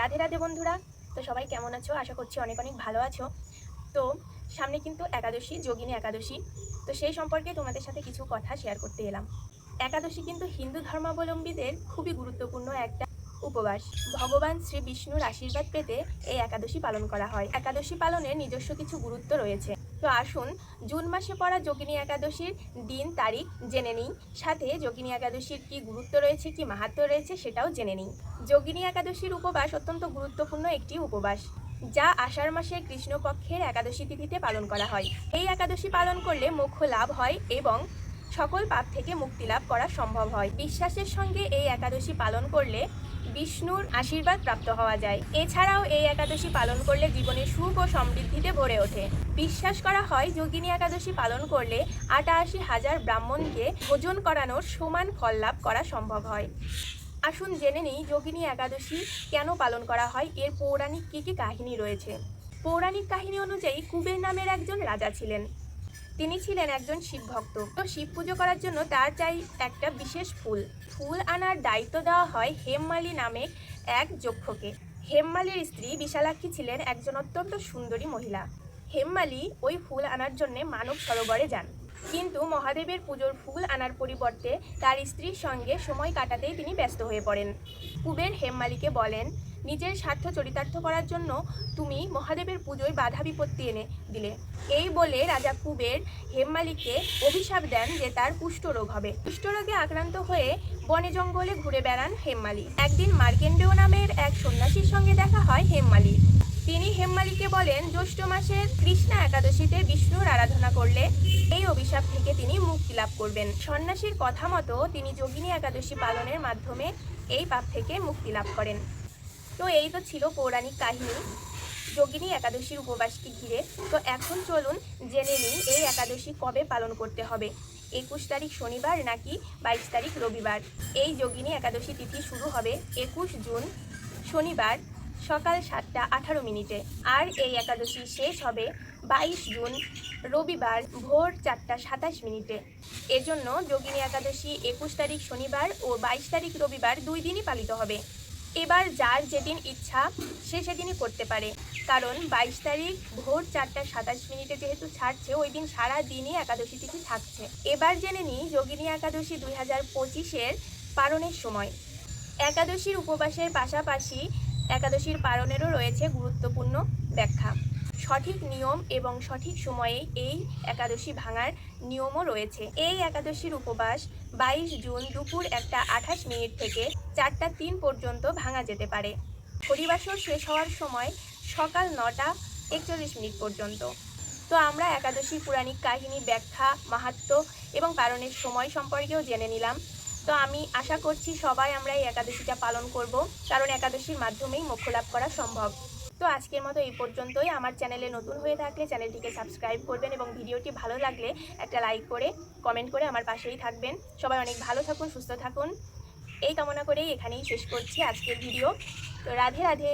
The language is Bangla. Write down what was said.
রাধে রাধে বন্ধুরা। তো সবাই কেমন আছো? আশা করছি অনেক অনেক ভালো আছো। তো সামনে কিন্তু একাদশী, যোগিনী একাদশী। তো সেই সম্পর্কে তোমাদের সাথে কিছু কথা শেয়ার করতে এলাম। একাদশী কিন্তু হিন্দু ধর্মাবলম্বীদের খুবই গুরুত্বপূর্ণ একটা উপবাস। ভগবান শ্রী বিষ্ণুর আশীর্বাদ পেতে এই একাদশী পালন করা হয়। একাদশী পালনের নিজস্ব কিছু গুরুত্ব রয়েছে। তো আসুন, জুন মাসে পড়া যোগিনী একাদশীর দিন, তারিখ জেনে নিই। সাথে যোগিনী একাদশীর কি গুরুত্ব রয়েছে, কি মাহাত্ম রয়েছে সেটাও জেনে নিই। যোগিনী একাদশীর উপবাস অত্যন্ত গুরুত্বপূর্ণ একটি উপবাস, যা আষাঢ় মাসের কৃষ্ণপক্ষের একাদশী তিথিতে পালন করা হয়। এই একাদশী পালন করলে মোক্ষ লাভ হয় এবং সকল পাপ থেকে মুক্তি লাভ করা সম্ভব হয়। বিশ্বাসের সঙ্গে এই একাদশী পালন করলে বিষ্ণুর আশীর্বাদ প্রাপ্ত হওয়া যায়। এছাড়াও এই একাদশী পালন করলে জীবনে সুখ ও সমৃদ্ধিতে ভরে ওঠে। বিশ্বাস করা হয়, যোগিনী একাদশী পালন করলে আটাশি হাজার ব্রাহ্মণকে ভোজন করানোর সমান ফল লাভ করা সম্ভব হয়। আসুন জেনে নিই যোগিনী একাদশী কেন পালন করা হয়, এর পৌরাণিক কী কী কাহিনী রয়েছে? পৌরাণিক কাহিনী অনুযায়ী কুবের নামের একজন রাজা ছিলেন। তিনি ছিলেন একজন শিব ভক্ত। তো শিব পুজো করার জন্য তার চাই একটা বিশেষ ফুল। ফুল আনার দায়িত্ব দেওয়া হয় হেমমালি নামে এক যক্ষকে। হেমমালির স্ত্রী বিশালাক্ষী ছিলেন একজন অত্যন্ত সুন্দরী মহিলা। হেমমালি ওই ফুল আনার জন্য মানব সরোবরে যান। কিন্তু মহাদেবের পুজোর ফুল আনার পরিবর্তে তার স্ত্রীর সঙ্গে সময় কাটাতেই তিনি ব্যস্ত হয়ে পড়েন। কুবের হেমমালিকে বলেন নিজের স্বার্থ চরিতার্থ করার জন্য তুমি মহাদেবের পুজোয় বাধা বিপত্তি এনে দিলে। এই বলে রাজা কুবের হেমমালিকে অভিশাপ দেন যে তার কুষ্ঠরোগ হবে। কুষ্ঠরোগে আক্রান্ত হয়ে বনে জঙ্গলে ঘুরে বেড়ান হেমমালি একদিন মার্কেন্ডেয় নামের এক সন্ন্যাসীর সঙ্গে দেখা হয় হেমমালি তিনি হেমমালিকে বলেন, জ্যৈষ্ঠ মাসের কৃষ্ণা একাদশীতে বিষ্ণুর আরাধনা করলে এই অভিশাপ থেকে তিনি মুক্তি লাভ করবেন। সন্ন্যাসীর কথা মতো তিনি যোগিনী একাদশী পালনের মাধ্যমে এই পাপ থেকে মুক্তি লাভ করেন। তো এই তো ছিল পৌরাণিক কাহিনী। যোগিনী একাদশীর উপবাসকে ঘিরে। তো এখন চলুন জেনে নিই এই একাদশী কবে পালন করতে হবে। একুশ তারিখ শনিবার নাকি বাইশ তারিখ রবিবার? এই যোগিনী একাদশী তিথি শুরু হবে একুশ জুন শনিবার সকাল সাতটা আঠারো মিনিটে। আর এই একাদশী শেষ হবে বাইশ জুন রবিবার ভোর চারটা সাতাশ মিনিটে। এজন্য যোগিনী একাদশী একুশ তারিখ শনিবার ও বাইশ তারিখ রবিবার দুই দিনই পালিত হবে। এবার যার যেদিন ইচ্ছা, সে সেদিনই করতে পারে। কারণ বাইশ তারিখ ভোর চারটা সাতাশ মিনিটে যেহেতু ছাড়ছে, ওই দিন সারা দিনই একাদশী তিথি থাকছে। এবার জেনে নিই যোগিনী একাদশী দুই হাজার পঁচিশের পালনের সময়। একাদশীর উপবাসের পাশাপাশি একাদশীর পালনেরও রয়েছে গুরুত্বপূর্ণ ব্যাখ্যা। সঠিক নিয়ম এবং সঠিক সময়ে এই একাদশী ভাঙার নিয়মও রয়েছে। এই একাদশীর উপবাস বাইশ জুন দুপুর একটা আঠাশ মিনিট থেকে চারটা তিন পর্যন্ত ভাঙা যেতে পারে। হরিবাসর শেষ হওয়ার সময় সকাল নটা একচল্লিশ মিনিট পর্যন্ত। তো আমরা একাদশীর পুরাণিক কাহিনী ব্যাখ্যা, মাহাত্ম্য এবং পালনের সময় সম্পর্কেও জেনে নিলাম। তো আমি আশা করছি সবাই আমরা এই একাদশীটা পালন করব, কারণ একাদশীর মাধ্যমেই মোক্ষ লাভ করা সম্ভব। তো আজকের মতো এই পর্যন্তই। আমার চ্যানেলে নতুন হয়ে থাকলে চ্যানেলটিকে সাবস্ক্রাইব করবেন এবং ভিডিওটি ভালো লাগলে একটা লাইক করে, কমেন্ট করে আমার পাশেই থাকবেন। সবাই অনেক ভালো থাকুন, সুস্থ থাকুন। এই কামনা করেই এখানেই শেষ করছি আজকের ভিডিও। তো রাধে রাধে।